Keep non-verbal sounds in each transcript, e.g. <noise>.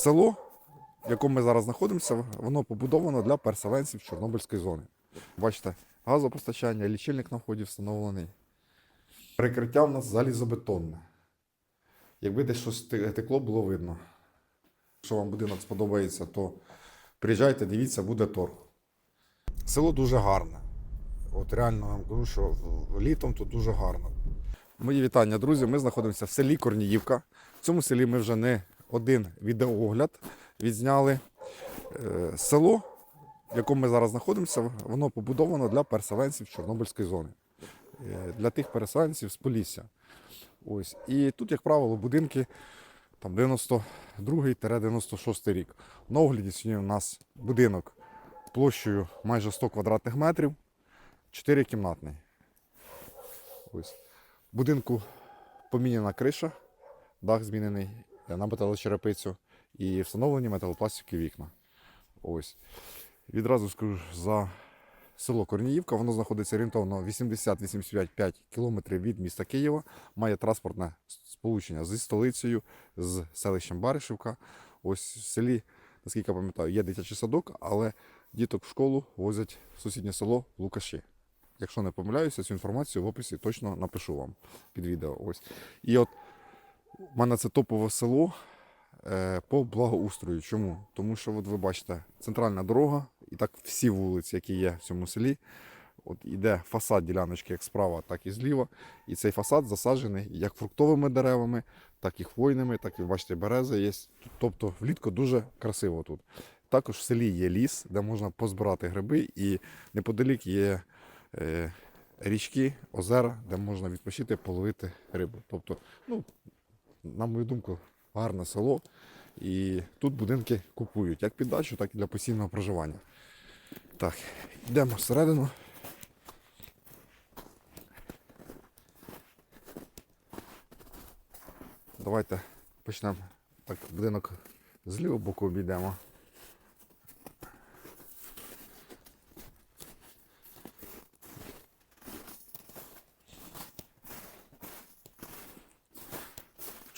Село, в якому ми зараз знаходимося, воно побудовано для переселенців Чорнобильської зони. Бачите, газопостачання, лічильник на вході встановлений. Перекриття в нас залізобетонне. Якби десь щось текло, було видно. Якщо вам будинок сподобається, то приїжджайте, дивіться, буде торг. Село дуже гарне. От реально вам кажу, що літом тут дуже гарно. Мої вітання, друзі. Ми знаходимося в селі Корніївка. В цьому селі ми вже не один відеоогляд відзняли. Е, Село, в якому ми зараз знаходимося, воно побудовано для переселенців Чорнобильської зони. Е, Для тих переселенців з Полісся. Ось. І тут, як правило, будинки там 92-96 рік. На огляді сьогодні у нас будинок площею майже 100 квадратних метрів, 4 кімнатний. Ось. Будинку поміняна криша, дах змінений на металочерепицю і встановлені металопластикові вікна. Ось. Відразу скажу за село Корніївка. Воно знаходиться орієнтовно 80-85 кілометрів від міста Києва. Має транспортне сполучення зі столицею, з селищем Баришівка. Ось в селі, наскільки я пам'ятаю, є дитячий садок, але діток в школу возять в сусіднє село Лукаші. Якщо не помиляюся, цю інформацію в описі точно напишу вам під відео. Ось. І от у мене це топове село е, по благоустрою. Чому? Тому що от ви бачите, центральна дорога, і так всі вулиці, які є в цьому селі, от іде фасад діляночки як справа, так і зліва. І цей фасад засаджений як фруктовими деревами, так і хвойними, так і бачите, берези є. Тобто влітку дуже красиво тут. Також в селі є ліс, де можна позбирати гриби, і неподалік є е, річки, озера, де можна відпочити, половити рибу. Тобто, ну, на мою думку, гарне село. І тут будинки купують як під дачу, так і для постійного проживання. Так, йдемо всередину. Давайте почнемо. Так, будинок з лівого боку обійдемо.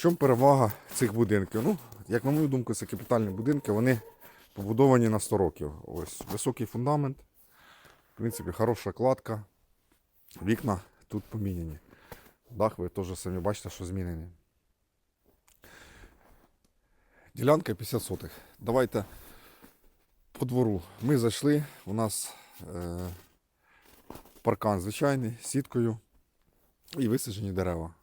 Чому перевага цих будинків? Ну, як на мою думку, це капітальні будинки, вони побудовані на 100 років. Ось високий фундамент, в принципі, хороша кладка. Вікна тут поміняні. Дах ви теж самі бачите, що змінений. Ділянка 50 сотих. Давайте по двору. Ми зайшли, у нас е, паркан звичайний, з сіткою і висаджені дерева.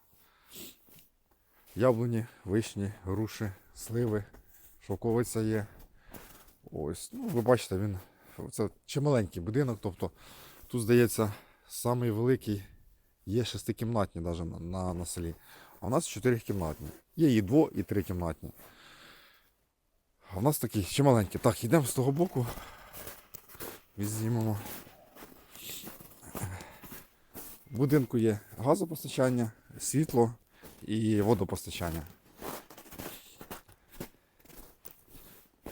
Яблуні, вишні, груші, сливи, шовковиця є. Ось, ну, ви бачите, він це чималенький будинок, тобто тут, здається, самий великий є шестикімнатні навіть на, на, на селі. А в нас чотирикімнатні. Є і дво, і трикімнатні. А в нас такі чималенькі. Так, йдемо з того боку. Візьмемо. В будинку є газопостачання, світло і водопостачання.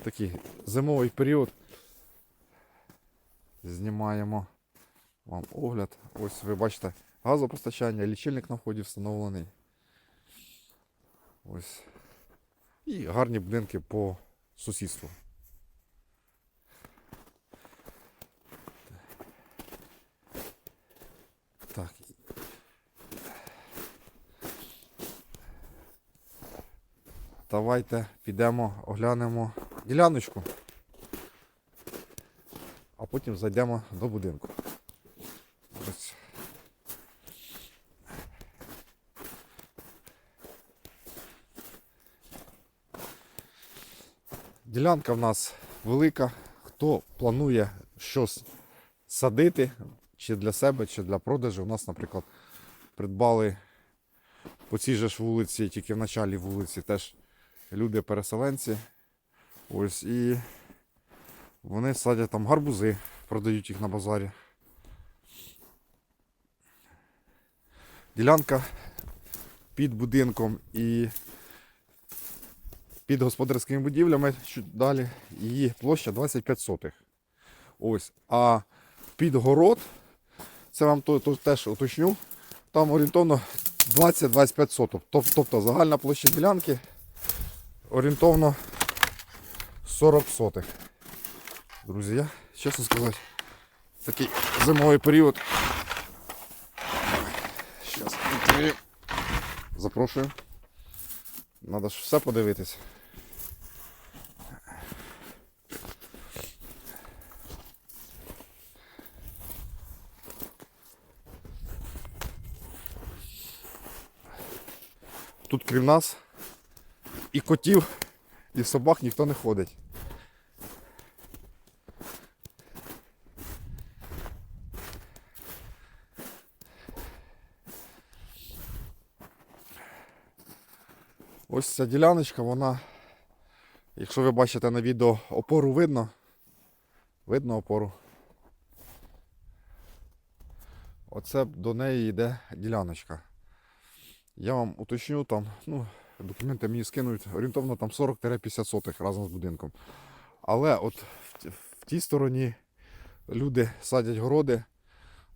Такий зимовий період. Знімаємо вам огляд. Ось ви бачите газопостачання, лічильник на вході встановлений. Ось. І гарні будинки по сусідству. Так. Давайте підемо, оглянемо діляночку, а потім зайдемо до будинку. Ось. Ділянка в нас велика. Хто планує щось садити, чи для себе, чи для продажу. У нас, наприклад, придбали по цій же ж вулиці, тільки в началі вулиці теж люди-переселенці. Ось і вони садять там гарбузи, продають їх на базарі. Ділянка під будинком і під господарськими будівлями чуть далі її площа 25 сотих. Ось. А під город, це вам то, то теж уточню, там орієнтовно 20-25 соток. Тобто загальна площа ділянки орієнтовно 40 сотих. Друзі, я, чесно сказати, такий зимовий період. Зараз. Запрошую. Надо ж все подивитись. Тут крім нас і котів, і собак ніхто не ходить. Ось ця діляночка, вона, якщо ви бачите на відео, опору видно. Видно опору. Оце до неї йде діляночка. Я вам уточню там, ну, документи мені скинуть орієнтовно там 40-50 сотих разом з будинком. Але от в, в тій стороні люди садять городи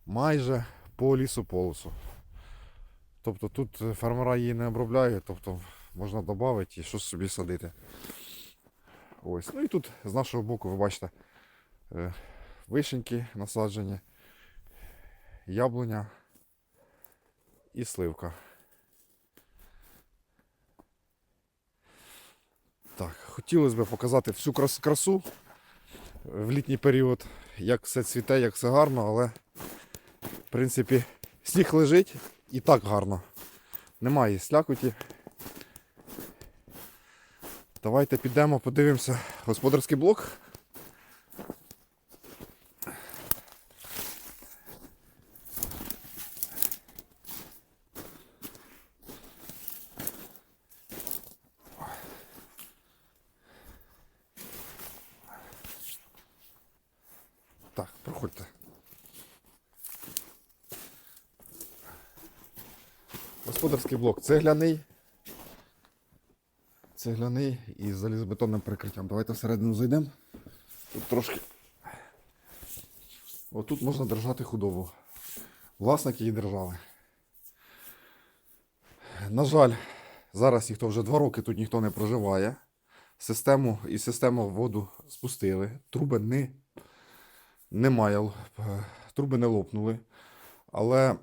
майже по лісу полосу. Тобто тут фермера її не обробляють, тобто можна додати і щось собі садити. Ось. Ну і тут з нашого боку, ви бачите, е, вишеньки насаджені, яблуня і сливка. Так, хотілося б показати всю красу в літній період, як все цвіте, як все гарно, але в принципі сніг лежить і так гарно. Немає слякоті. Давайте підемо, подивимося господарський блок. Так, проходьте. Господарський блок цегляний. Цегляний і з залізобетонним перекриттям. Давайте всередину зайдемо. Тут трошки. Отут можна держати худобу. Власники її держали. На жаль, зараз ніхто вже два роки тут ніхто не проживає. Систему і систему воду спустили. Труби не, немає. е, Труби не лопнули. Але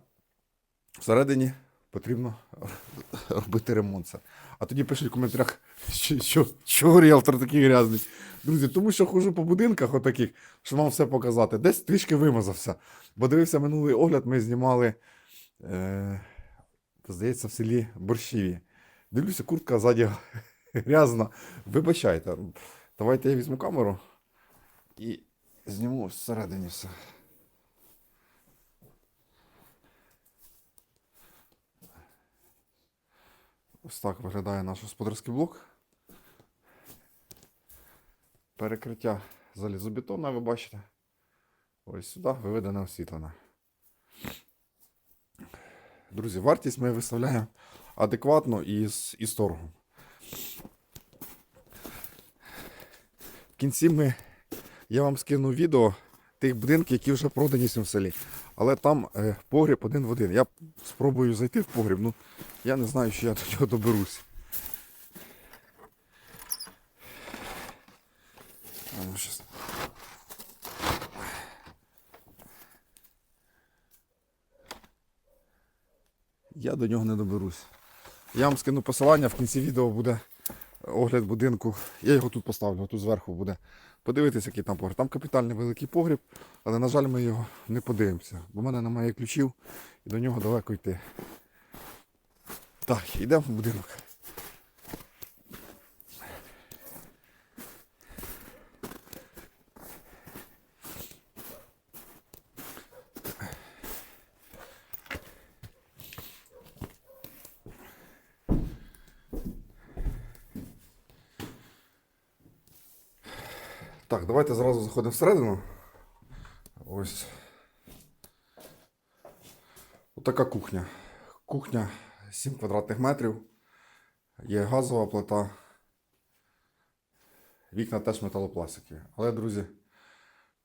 всередині потрібно <laughs> робити ремонт. А тоді пишуть в коментарях, <laughs> що, що, чого ріалтор такий грязний. Друзі, тому що хожу по будинках отаких, що вам все показати. Десь трішки вимазався. Бо дивився минулий огляд, ми знімали, е, здається, в селі Борщеві. Дивлюся, куртка ззаді <laughs> грязна. Вибачайте. Давайте я візьму камеру і зніму всередині все. Ось так виглядає наш господарський блок. Перекриття залізобетонне, ви бачите. Ось сюди виведене освітлене. Друзі, вартість ми виставляємо адекватно і з, і торгом. В кінці ми, я вам скину відео тих будинків, які вже продані в селі. Але там е, погріб один в один. Я спробую зайти в погріб, ну я не знаю, чи я до нього доберусь. Ну. Я до нього не доберусь. Я вам скину посилання, в кінці відео буде огляд будинку. Я його тут поставлю, тут зверху буде. Подивитися, який там погріб. Там капітальний великий погріб, але, на жаль, ми його не подивимося, бо в мене немає ключів і до нього далеко йти. Так, йдемо в будинок. Давайте зразу заходимо всередину. Ось. Отака кухня. Кухня 7 квадратних метрів. Є газова плита. Вікна теж металопластикові. Але, друзі,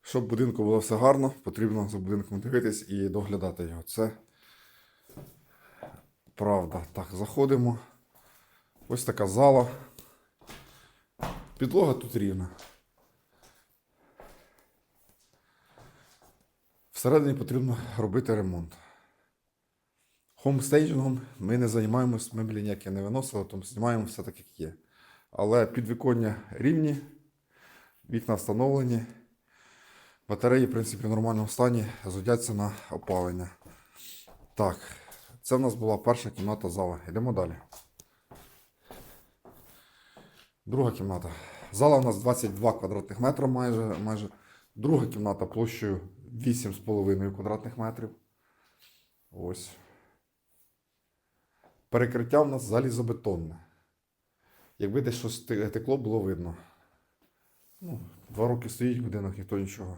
щоб будинку було все гарно, потрібно за будинком дивитись і доглядати його. Це правда. Так, заходимо. Ось така зала. Підлога тут рівна. Всередині потрібно робити ремонт. Хомстейджингом ми не займаємось, меблі ніякі не виносили, тому знімаємо все так, як є. Але підвіконня рівні, вікна встановлені. Батареї, в принципі, в нормальному стані, зудяться на опалення. Так, це в нас була перша кімната зала. Йдемо далі. Друга кімната. Зала у нас 22 квадратних метри майже. майже. Друга кімната площею 8,5 квадратних метрів. Ось. Перекриття у нас залізобетонне. Якби десь щось текло, було видно. Ну, два роки стоїть будинок, ніхто нічого.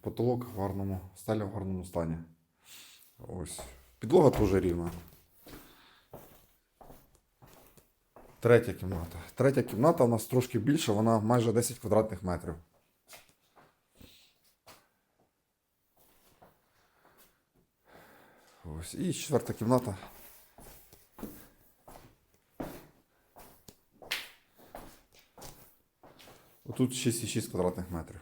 Потолок в гарному, стеля в гарному стані. Ось. Підлога теж рівна. Третя кімната. Третя кімната у нас трошки більша, вона майже 10 квадратних метрів. Ось. І четверта кімната. Отут 6,6 квадратних метрів.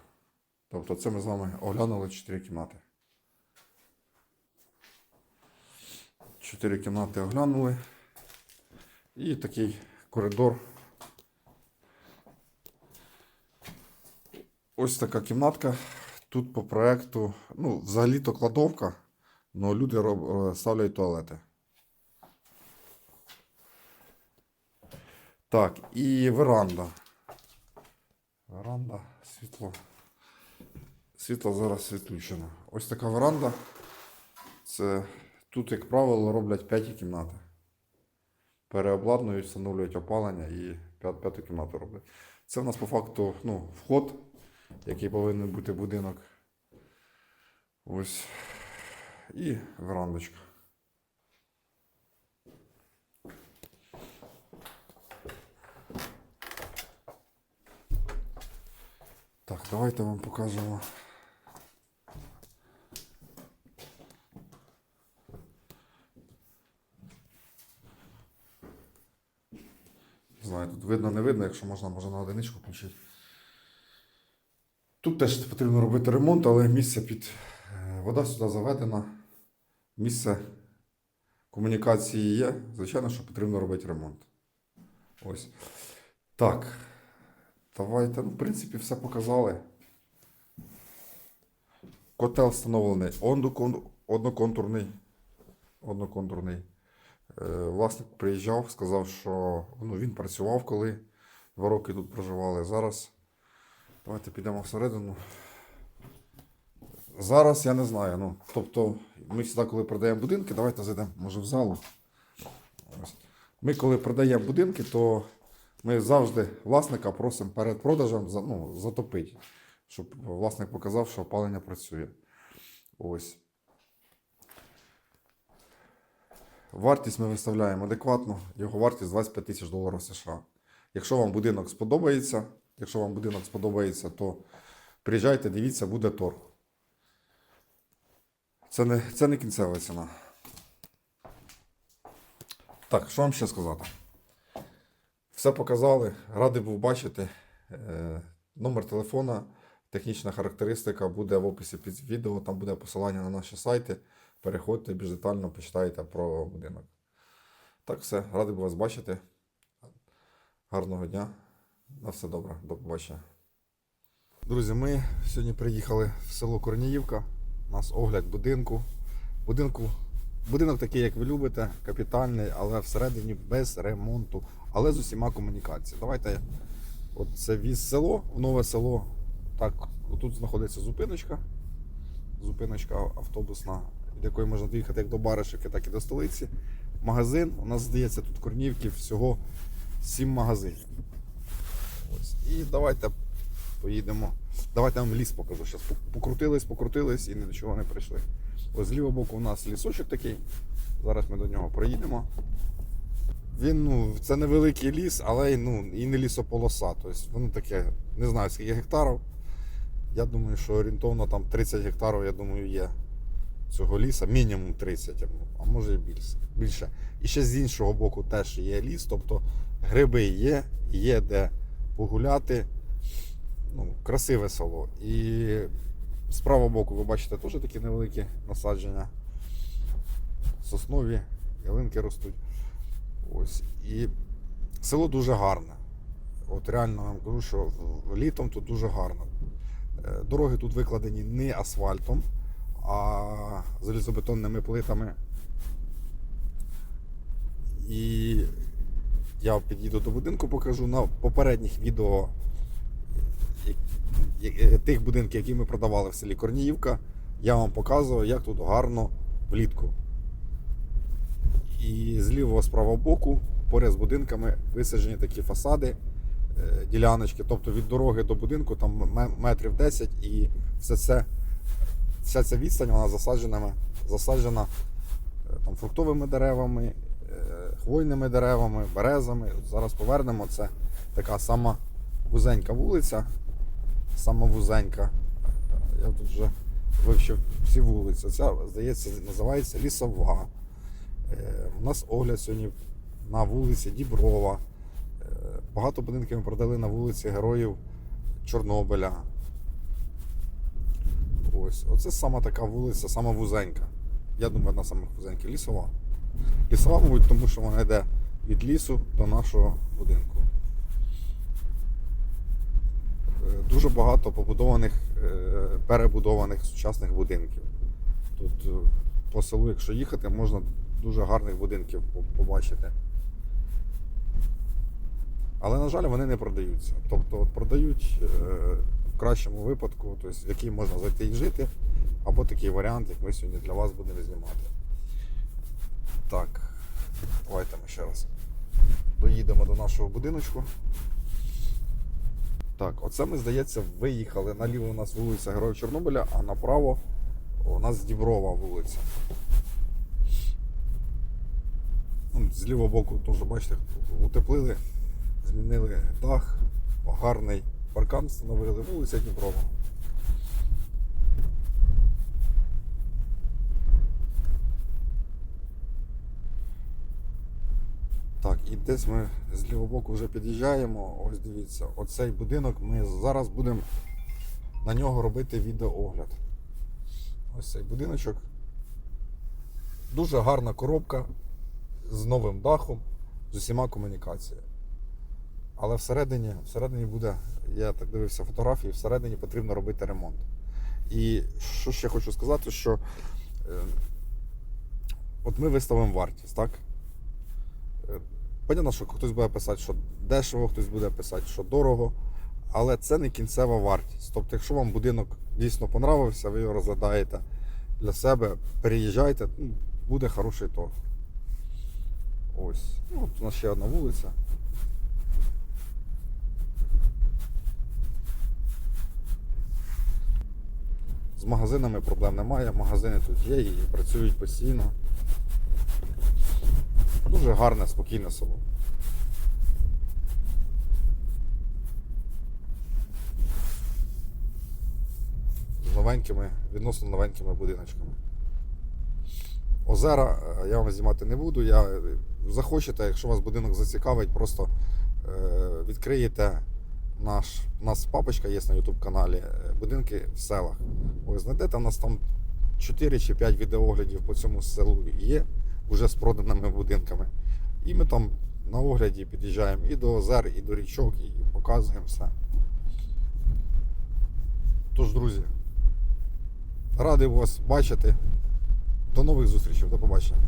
Тобто це ми з вами оглянули 4 кімнати. 4 кімнати оглянули. І такий коридор. Ось така кімнатка. Тут по проекту, ну, взагалі-то кладовка, але люди роб, е, ставлять туалети. Так, і веранда. Веранда, світло. Світло зараз відключено. Ось така веранда. Це тут, як правило, роблять п'яті кімнати. Переобладнують, встановлюють опалення і п'яту кімнату роблять. Це в нас по факту ну, вход, який повинен бути будинок. Ось. І верандочка. Так, давайте вам покажемо. Не знаю, тут видно, не видно, якщо можна, може на одиничку включити. Тут теж потрібно робити ремонт, але місце під. е, Вода сюди заведена. Місце комунікації є. Звичайно, що потрібно робити ремонт. Ось. Так. Давайте, ну, в принципі, все показали. Котел встановлений одноконтурний. Одноконтурний. Е, Власник приїжджав, сказав, що ну, він працював, коли два роки тут проживали. Зараз. Давайте підемо всередину. Зараз я не знаю. Ну, тобто, ми завжди, коли продаємо будинки, давайте зайдемо, може, в залу. Ми, коли продаємо будинки, то ми завжди власника просимо перед продажем ну, затопити, щоб власник показав, що опалення працює. Ось. Вартість ми виставляємо адекватно. Його вартість 25 тисяч доларів США. Якщо вам будинок сподобається, якщо вам будинок сподобається, то приїжджайте, дивіться, буде торг. Це не, це не кінцева ціна. Так, що вам ще сказати? Все показали. Радий був бачити. Е, номер телефона, технічна характеристика буде в описі під відео. Там буде посилання на наші сайти. Переходьте більш детально, почитайте про будинок. Так, все. Радий був вас бачити. Гарного дня. На все добре. До побачення. Друзі, ми сьогодні приїхали в село Корніївка. У нас огляд будинку. Будинку. Будинок такий, як ви любите, капітальний, але всередині без ремонту, але з усіма комунікаціями. Давайте, от це віз село, нове село. Так, тут знаходиться зупиночка. Зупиночка автобусна, від якої можна доїхати як до Баришівки, так і до столиці. Магазин. У нас здається тут Корнівків всього 7 магазинів. Ось. І давайте поїдемо. Давайте я вам ліс покажу. Зараз покрутились, покрутились і ні до чого не прийшли. Ось з лівого боку у нас лісочок такий. Зараз ми до нього проїдемо. Він, ну, це невеликий ліс, але ну, і не лісополоса. Тобто воно таке, не знаю скільки гектарів. Я думаю, що орієнтовно там 30 гектарів, я думаю, є цього ліса, мінімум 30, а може і більше. І ще з іншого боку теж є ліс, тобто гриби є, є де погуляти. Ну, красиве село. І з правого боку ви бачите теж такі невеликі насадження. Соснові, ялинки ростуть. Ось. І село дуже гарне. От реально вам кажу, що літом тут дуже гарно. Е, Дороги тут викладені не асфальтом, а залізобетонними плитами. І я під'їду до будинку, покажу на попередніх відео тих будинків, які ми продавали в селі Корніївка, я вам показував, як тут гарно влітку. І з лівого з правого боку, поряд з будинками, висаджені такі фасади, е, діляночки. Тобто від дороги до будинку там метрів 10 і все це, вся ця відстань вона засаджена, засаджена е, там, фруктовими деревами, е, хвойними деревами, березами. Зараз повернемо. Це така сама вузенька вулиця. Сама вузенька. Я тут вже вивчив всі вулиці. Ця, здається, називається Лісова. Е, У нас огляд сьогодні на вулиці Діброва. Е, Багато будинків ми продали на вулиці Героїв Чорнобиля. Ось. Оце сама така вулиця, сама вузенька. Я думаю, одна з самих вузеньких лісова. Лісова, мабуть, тому що вона йде від лісу до нашого будинку. Дуже багато побудованих, е, перебудованих сучасних будинків. Тут е, по селу, якщо їхати, можна дуже гарних будинків побачити. Але, на жаль, вони не продаються. Тобто продають е, в кращому випадку, тобто, в який можна зайти і жити, або такий варіант, як ми сьогодні для вас будемо знімати. Так, давайте ми ще раз доїдемо до нашого будиночку. Так, оце ми, здається, виїхали. Наліво у нас вулиця Героїв Чорнобиля, а направо у нас Діброва вулиця. Ну, З лівого боку теж, бачите, утеплили, змінили дах, гарний паркан встановили, вулиця Діброва. Так, і десь ми з лівого боку вже під'їжджаємо. Ось дивіться, оцей будинок ми зараз будемо на нього робити відеоогляд. Ось цей будиночок. Дуже гарна коробка з новим дахом, з усіма комунікаціями. Але всередині, всередині буде, я так дивився фотографії, всередині потрібно робити ремонт. І що ще хочу сказати, що е, от ми виставимо вартість, так? Понятно, що хтось буде писати, що дешево, хтось буде писати, що дорого, але це не кінцева вартість. Тобто, якщо вам будинок дійсно понравився, ви його розглядаєте для себе, переїжджайте, ну, буде хороший торг. Ось. Ну, у нас ще одна вулиця. З магазинами проблем немає, магазини тут є і працюють постійно. Дуже гарне, спокійне село. З новенькими, відносно новенькими будиночками. Озера е, я вам знімати не буду. Я, е, захочете, якщо вас будинок зацікавить, просто е, відкриєте наш. У нас папочка є на YouTube каналі е, Будинки в селах. Ось знайдете, у нас там 4 чи 5 відеоглядів по цьому селу є вже з проданими будинками. І ми там на огляді під'їжджаємо і до озер, і до річок, і показуємо все. Тож, друзі, радий вас бачити. До нових зустрічей, до побачення.